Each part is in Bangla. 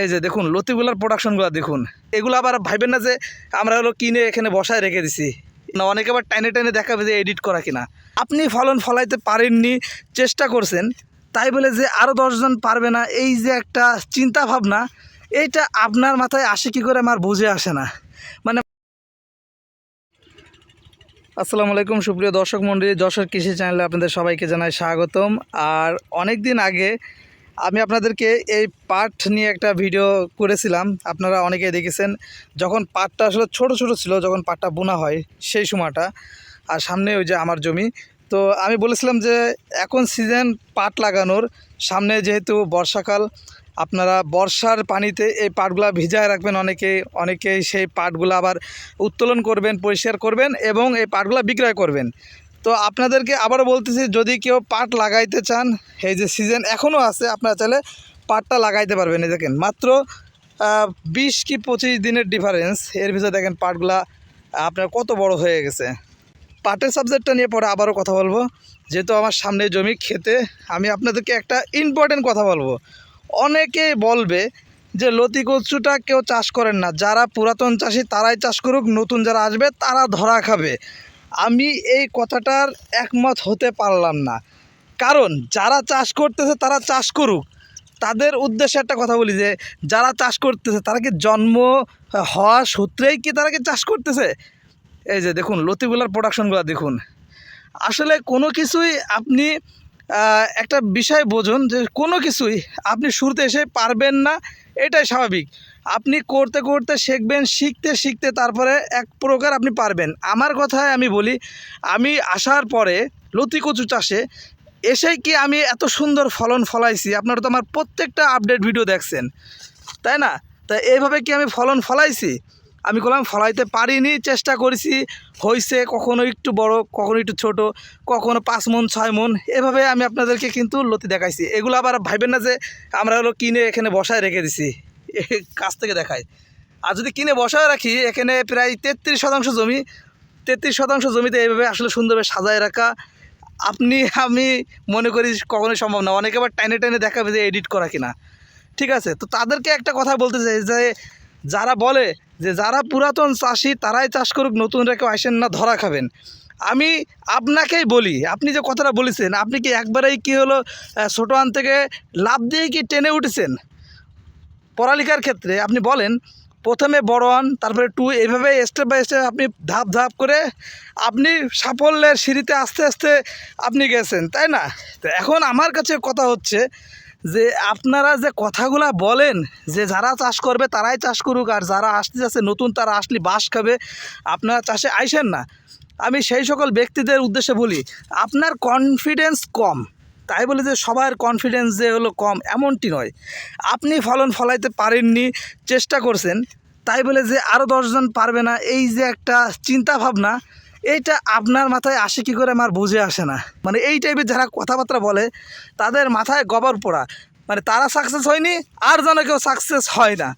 এই যে দেখুন লতিগুলার প্রোডাকশনগুলো দেখুন। এগুলো আবার ভাইবেন না যে আমরা হলো কিনে এখানে বসায় রেখে দিছি। না, অনেকে আবার টাইনে টাইনে দেখাবে যে এডিট করা কিনা। আপনি ফলন ফলাইতে পারেননি, চেষ্টা করছেন, তাই বলে যে আরও দশজন পারবে না, এই যে একটা চিন্তা ভাবনা এইটা আপনার মাথায় আসে কি করে আমার বুঝে আসে না। মানে আসসালামু আলাইকুম, সুপ্রিয় দর্শক মণ্ডলী যশোর কৃষি চ্যানেলে আপনাদের সবাইকে জানাই স্বাগতম। আর অনেক দিন আগে আমি আপনাদেরকে এই পাট নিয়ে একটা ভিডিও করেছিলাম, আপনারা অনেকেই দেখেছেন। যখন পাটটা আসলে ছোট ছোট ছিল, যখন পাটটা বোনা হয়, সেই সময়টা, আর সামনে ওই যে আমার জমি। তো আমি বলেছিলাম যে, এখন সিজন পাট লাগানোর, সামনে যেহেতু বর্ষাকাল, আপনারা বর্ষার পানিতে এই পাটগুলা ভিজায় রাখবেন অনেকে, অনেকেই সেই পাটগুলো আবার উত্তোলন করবেন, পরিষ্কার করবেন এবং এই পাটগুলো বিক্রয় করবেন। তো আপনাদেরকে আবারও বলতেছি, যদি কেউ পাট লাগাইতে চান, এই যে সিজন এখনও আছে, আপনারা চাইলে পাটটা লাগাইতে পারবেন, এই দেখেন। মাত্র বিশ কি পঁচিশ দিনের ডিফারেন্স এর ভিতরে দেখেন পাটগুলা, আপনার কত বড় হয়ে গেছে। পাটের সাবজেক্টটা নিয়ে পরে আবারও কথা বলব। যেহেতু আমার সামনে জমি খেতে, আমি আপনাদেরকে একটা ইম্পর্টেন্ট কথা বলব। অনেকেই বলবে যে, লতি কচুটা কেউ চাষ করেন না। যারা পুরাতন চাষি, তারাই চাষ করুক। নতুন যারা আসবে, তারা ধরা খাবে। আমি এই কথাটার একমত হতে পারলাম না। কারণ যারা চাষ করতেছে তারা চাষ করুক। তাদের উদ্দেশ্যে একটা কথা বলি যে, যারা চাষ করতেছে তারা কি জন্ম হওয়া সূত্রেই কি তারা কি চাষ করতেছে? এই যে দেখুন লতিগুলার প্রোডাকশনগুলো দেখুন। আসলে কোনো কিছুই আপনি একটা বিষয় বোঝুন যে কোনো কিছুই আপনি শুরুতে এসে পারবেন না। এটাই স্বাভাবিক। আপনি করতে করতে শিখবেন, শিখতে শিখতে তারপরে এক প্রকার আপনি পারবেন। আমার কথায় আমি বলি, আমি আসার পরে লতি কচু চাষে এসে কি আমি এত সুন্দর ফলন ফলাইছি? আপনারা তো আমার প্রত্যেকটা আপডেট ভিডিও দেখছেন। তাই না? তা এইভাবে কি আমি ফলন ফলাইছি? আমি বললাম, ফলাইতে পারিনি, চেষ্টা করেছি। হয়েছে কখনো একটু বড়, কখনো একটু ছোট, কখনো পাঁচ মন, ছয় মন। এভাবে আমি আপনাদেরকে কিন্তু লতি দেখাইছি। এগুলো আবার ভাইবেন না যে আমরা হলো কিনে এখানে বসায় রেখে দিছি। কাছ থেকে দেখাই। আর যদি কিনে বসায় রাখি, এখানে প্রায় তেত্রিশ শতাংশ জমি, তেত্রিশ শতাংশ জমিতে এইভাবে আসলে সুন্দরভাবে সাজায় রাখা। আপনি, আমি মনে করি কখনোই সম্ভব না। অনেকে আবার টাইনে টাইনে দেখাবে যে এডিট করা কিনা। ঠিক আছে? তো তাদেরকে একটা কথা বলতে চাই যে যারা বলে যে যারা পুরাতন চাষি, তারাই চাষ করুক নতুনরা কেউ আসেন না, ধরা খাবেন। আমি আপনাকেই বলি, আপনি যে কথাটা বলেছেন, আপনি কি একবারেই কি হলো ছোটো আন থেকে লাভ দিয়ে কি টেনে উঠেছেন? পড়ালেখার ক্ষেত্রে আপনি বলেন, প্রথমে বড় হন তারপরে টু এইভাবে স্টেপ বাই স্টেপ আপনি ধাপ ধাপ করে আপনি সাফল্যের সিঁড়িতে আস্তে আস্তে আপনি গেছেন, তাই না? তো এখন আমার কাছে কথা হচ্ছে যে আপনারা যে কথাগুলা বলেন, যে যারা চাষ করবে তারাই চাষ করুক, আর যারা আসতে যাচ্ছে নতুন তারা আসলে বাস খাবে, আপনারা চাষে আইসেন না। আমি সেই সকল ব্যক্তিদের উদ্দেশ্যে বলি, আপনার কনফিডেন্স কম। তাই বলে যে সবার কনফিডেন্স যে হলো কম, এমনটি নয়। আপনি ফলন ফলাইতে পারেননি, চেষ্টা করছেন, তাই বলে যে আরও দশজন পারবে না, এই যে একটা চিন্তা ভাবনা এইটা আপনার মাথায় আসে কি করে আমার বুঝে আসে না। মানে এই টাইপের যারা কথাবার্তা বলে, তাদের মাথায় গবর পোড়া। মানে তারা সাকসেস হয়নি, আর যেন কেউ সাকসেস হয় না।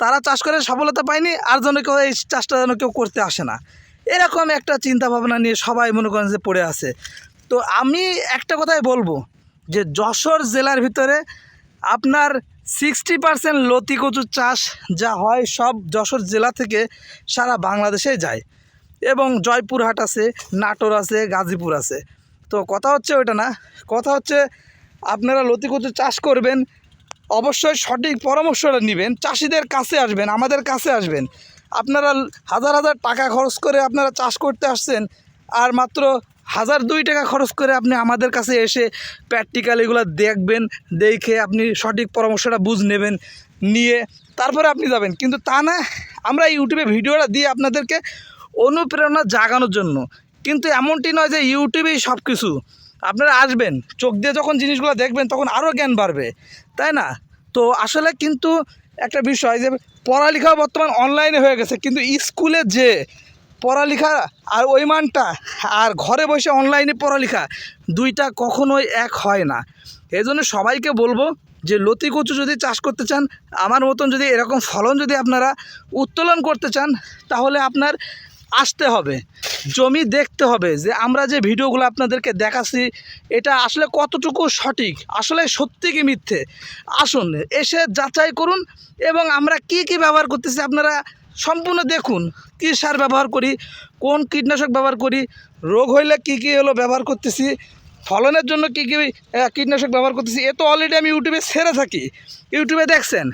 তারা চাষ করে সফলতা পায়নি, আর যেন কেউ এই চাষটা যেন কেউ করতে আসে না। এরকম একটা চিন্তা ভাবনা নিয়ে সবাই মনে করেন যে পড়ে আছে। তো আমি একটা কথাই বলব, যে যশোর জেলার ভিতরে আপনার সিক্সটি পার্সেন্ট লতি কচুর চাষ যা হয় সব যশোর জেলা থেকে সারা বাংলাদেশে যায়। এবং জয়পুরহাট আছে, নাটোর আছে, গাজীপুর আছে। তো কথা হচ্ছে ওইটা না, কথা হচ্ছে আপনারা লতিকতু চাষ করবেন, অবশ্যই সঠিক পরামর্শটা নেবেন, চাষিদের কাছে আসবেন, আমাদের কাছে আসবেন। আপনারা হাজার হাজার টাকা খরচ করে আপনারা চাষ করতে আসছেন, আর মাত্র হাজার দুই টাকা খরচ করে আপনি আমাদের কাছে এসে প্র্যাকটিক্যাল এগুলো দেখবেন, দেখে আপনি সঠিক পরামর্শটা বুঝ নেবেন, নিয়ে তারপরে আপনি যাবেন। কিন্তু তা না, আমরা ইউটিউবে ভিডিওটা দিয়ে আপনাদেরকে অনুপ্রেরণা জাগানোর জন্য। কিন্তু এমনটি নয় যে ইউটিউবেই সব কিছু আপনারা আসবেন, চোখ দিয়ে যখন জিনিসগুলো দেখবেন তখন আরও জ্ঞান বাড়বে, তাই না? তো আসলে কিন্তু একটা বিষয় যে পড়ালেখা বর্তমান অনলাইনে হয়ে গেছে, কিন্তু স্কুলে যে পড়ালেখা আর ওই মানটা, আর ঘরে বসে অনলাইনে পড়ালেখা দুইটা কখনোই এক হয় না। এই জন্য সবাইকে বলব যে লতি কচু যদি চাষ করতে চান, আমার মতন যদি এরকম ফলন যদি আপনারা উত্তোলন করতে চান, তাহলে আপনার আসতে হবে। জমি দেখতে হবে যে আমরা যে ভিডিওগুলো আপনাদেরকে দেখাচ্ছি, এটা আসলে কতটুকু সঠিক? আসলে সত্যি কি মিথ্যে? আসুন, এসে যাচাই করুন এবং আমরা কি কি ব্যবহার করতেছি আপনারা সম্পূর্ণ দেখুন। কী সার ব্যবহার করি, কোন কীটনাশক ব্যবহার করি, রোগ হইলে কি কি হলো ব্যবহার করতেছি, ফলনের জন্য কী কী কীটনাশক ব্যবহার করতেছি, এ তো অলরেডি আমি ইউটিউবে ছেড়ে থাকি। ইউটিউবে দেখছেন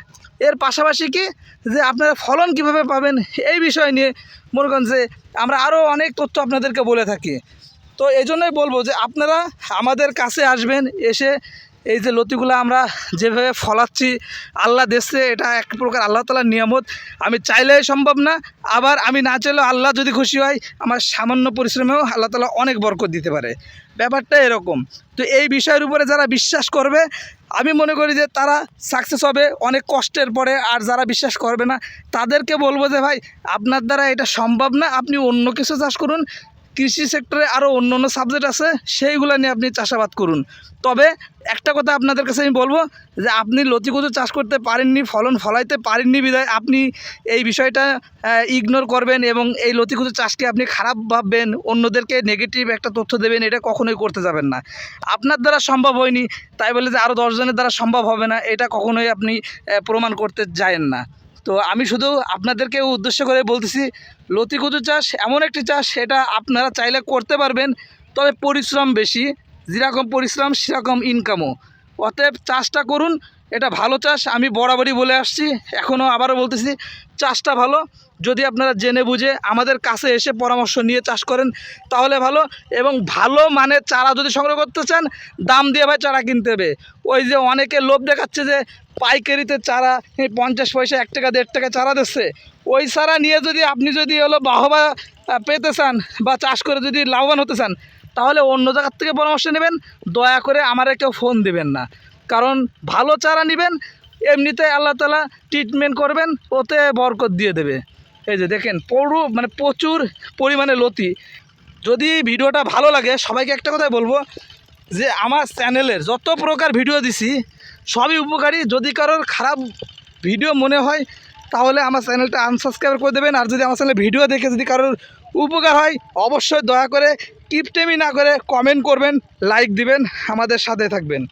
এর পাশাপাশি কি যে আপনারা ফলন কীভাবে পাবেন এই বিষয় নিয়ে মনে করেন যে আমরা আরও অনেক তথ্য আপনাদেরকে বলে থাকি। তো এই জন্যই বলব যে আপনারা আমাদের কাছে আসবেন, এসে এই যে লতিগুলো আমরা যেভাবে ফলাচ্ছি, আল্লাহ দেশে এটা এক প্রকার আল্লাহ তালার নিয়ামত। আমি চাইলেই সম্ভব না, আবার আমি না চাইলেও আল্লাহ যদি খুশি হয়, আমার সামান্য পরিশ্রমেও আল্লাহ তালা অনেক বরকত দিতে পারে। ব্যাপারটা এরকম। তো এই বিষয়ের উপরে যারা বিশ্বাস করবে, আমি মনে করি যে তারা সাকসেস হবে, অনেক কষ্টের পরে, আর যারা বিশ্বাস করবে না, তাদেরকে বলব যে ভাই, আপনার দ্বারা এটা সম্ভব না, আপনি অন্য কিছু চাষ করুন কৃষি সেক্টরে আরও অন্য অন্য সাবজেক্ট আছে, সেইগুলো নিয়ে আপনি চাষাবাদ করুন। তবে একটা কথা আপনাদের কাছে আমি বলব, যে আপনি লতিকুচু চাষ করতে পারেননি, ফলন ফলাইতে পারেননি বিধায় আপনি এই বিষয়টা ইগনোর করবেন এবং এই লতিকুচু চাষকে আপনি খারাপ ভাববেন, অন্যদেরকে নেগেটিভ একটা তথ্য দেবেন, এটা কখনোই করতে যাবেন না। আপনার দ্বারা সম্ভব হয়নি, তাই বলে যে আরও দশজনের দ্বারা সম্ভব হবে না, এটা কখনোই আপনি প্রমাণ করতে যায়েন না। তো আমি শুধু আপনাদেরকে উদ্দেশ্য করে বলতেছি, লতি কচু চাষ এমন একটি চাষ এটা আপনারা চাইলে করতে পারবেন, তবে পরিশ্রম বেশি, যেরকম পরিশ্রম সেরকম ইনকামও অতএব চাষটা করুন, এটা ভালো চাষ, আমি বরাবরই বলে আসছি, এখনও আবারও বলতেছি, চাষটা ভালো, যদি আপনারা জেনে বুঝে আমাদের কাছে এসে পরামর্শ নিয়ে চাষ করেন, তাহলে ভালো, এবং ভালো মানের চারা যদি সংগ্রহ করতে চান, দাম দিয়ে ভাই চারা কিনতে হবে। ওই যে অনেকে লোভ দেখাচ্ছে যে পাইকারিতে চারা পঞ্চাশ পয়সা, এক টাকা, দেড় টাকা চারা দিচ্ছে। ওই চারা নিয়ে যদি আপনি যদি হলো বাহবা পেতে চান বা চাষ করে যদি লাভবান হতে চান, তাহলে অন্য জায়গার থেকে পরামর্শ নেবেন। দয়া করে আমার কেউ ফোন দিবেন না। কারণ ভালো চারা নেবেন, এমনিতে আল্লাহ তালা ট্রিটমেন্ট করবেন, ওতে বরকত দিয়ে দেবে। এই যে দেখেন, পুরো মানে প্রচুর পরিমাণে লতি। যদি ভিডিওটা ভালো লাগে, সবাইকে একটা কথাই বলব যে আমার চ্যানেলের যত প্রকার ভিডিও দিছি, সবই উপকারী। যদি কারোর খারাপ ভিডিও মনে হয়, তাহলে আমার চ্যানেলটা আনসাবস্ক্রাইব করে দেবেন। আর যদি আমার চ্যানেলে ভিডিও দেখে যদি কারোর উপকার হয়, অবশ্যই দয়া করে কিপটেমি না করে কমেন্ট করবেন লাইক দিবেন, আমাদের সাথে থাকবেন।